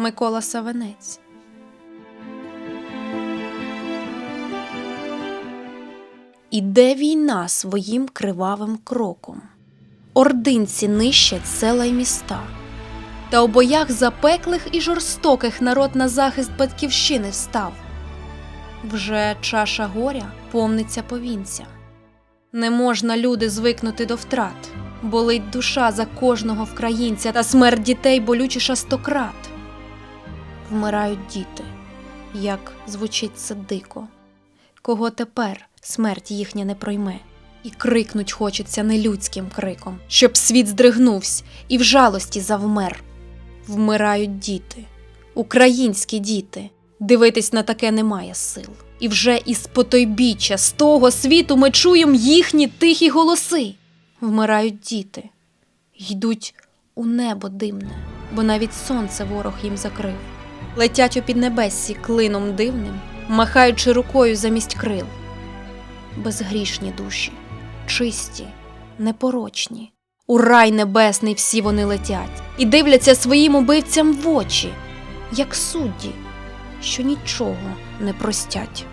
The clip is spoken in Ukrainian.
Микола Савенець. Іде війна своїм кривавим кроком. Ординці нищать села й міста. Та у боях запеклих і жорстоких народ на захист батьківщини встав. Вже чаша горя повниться повінця. Не можна люди звикнути до втрат, болить душа за кожного вкраїнця, та смерть дітей болючіша стократ. Вмирають діти, як звучить це дико. Кого тепер смерть їхня не пройме, і крикнуть хочеться нелюдським криком, щоб світ здригнувся і в жалості завмер. Вмирають діти, українські діти. Дивитись на таке немає сил. І вже із потойбіччя з того світу ми чуємо їхні тихі голоси. Вмирають діти, йдуть у небо димне, бо навіть сонце ворог їм закрив. Летять у піднебесі клином дивним, махаючи рукою замість крил. Безгрішні душі, чисті, непорочні. У рай небесний всі вони летять і дивляться своїм убивцям в очі, як судді, що нічого не простять.